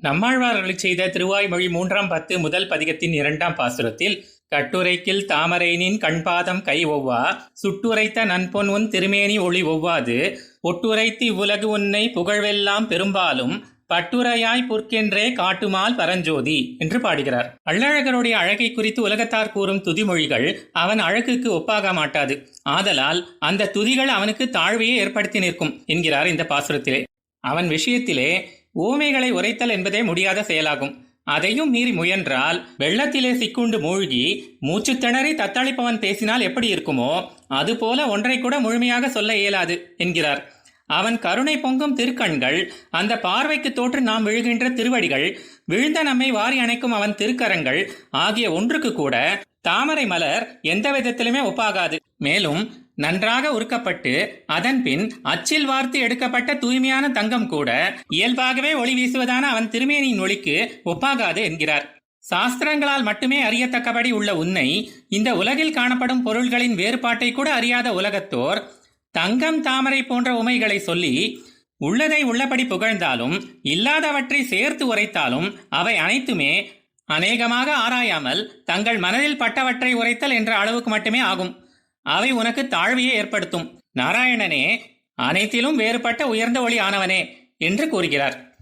நம்மாழ்வார்கள் செய்த திருவாய்மொழி மூன்றாம் பத்து முதல் பதிகத்தின் இரண்டாம் பாசுரத்தில் கட்டுரைக்கில் தாமரைனின் கண்பாதம் கை ஒவ்வா சுட்டுரைத்த நன்பொன் உன் திருமேனி ஒளி ஒவ்வாது ஒட்டுரைத்து இவ்வுலகு உன்னை புகழ்வெல்லாம் பெரும்பாலும் பட்டுரையாய் புற்கென்றே காட்டுமால் பரஞ்சோதி என்று பாடுகிறார். அள்ளழகருடைய அழகை குறித்து உலகத்தார் கூறும் துதிமொழிகள் அவன் அழகுக்கு ஒப்பாக மாட்டாது. ஆதலால் அந்த துதிகள் அவனுக்கு தாழ்வையே ஏற்படுத்தி நிற்கும் என்கிறார் இந்த பாசுரத்திலே. அவன் விஷயத்திலே ஊமைகளை உரைத்தல் என்பதே முடியாத செயலாகும். அதையும் மீறி முயன்றால் வெள்ளத்திலே சிக்குண்டு மூழ்கி மூச்சு திணறி தத்தளிப்பவன் பேசினால் எப்படி இருக்குமோ அதுபோல ஒன்றை கூட முழுமையாக சொல்ல இயலாது என்கிறார். அவன் கருணை பொங்கும் திருக்கண்கள் அந்த பார்வைக்கு தோற்று நாம் விழுகின்ற திருவடிகள் விழுந்த நம்மை வாரி அணைக்கும் அவன் திருக்கரங்கள் ஆகிய ஒன்றுக்கு கூட தாமரை மலர் எந்த விதத்திலுமே ஒப்பாகாது. மேலும் நன்றாக உருக்கப்பட்டு அதன்பின் அச்சில் வார்த்து எடுக்கப்பட்ட தூய்மையான தங்கம் கூட இயல்பாகவே ஒளி வீசுவதான அவன் திருமேனியின் ஒளிக்கு ஒப்பாகாது என்கிறார். சாஸ்திரங்களால் மட்டுமே அறியத்தக்கபடி உள்ள உன்னை இந்த உலகில் காணப்படும் பொருள்களின் வேறுபாட்டை கூட அறியாத உலகத்தோர் தங்கம் தாமரை போன்ற உமைகளை சொல்லி உள்ளதை உள்ளபடி புகழ்ந்தாலும் இல்லாதவற்றை சேர்த்து உரைத்தாலும் அவை அனைத்துமே அநேகமாக ஆராயாமல் தங்கள் மனதில் பட்டவற்றை உரைத்தல் என்ற அளவுக்கு மட்டுமே ஆகும். அவை உனக்கு தாழ்வையே ஏற்படுத்தும். நாராயணனே அனைத்திலும் வேறுபட்ட உயர்ந்த ஒளி ஆனவனே என்று கூறுகிறார்.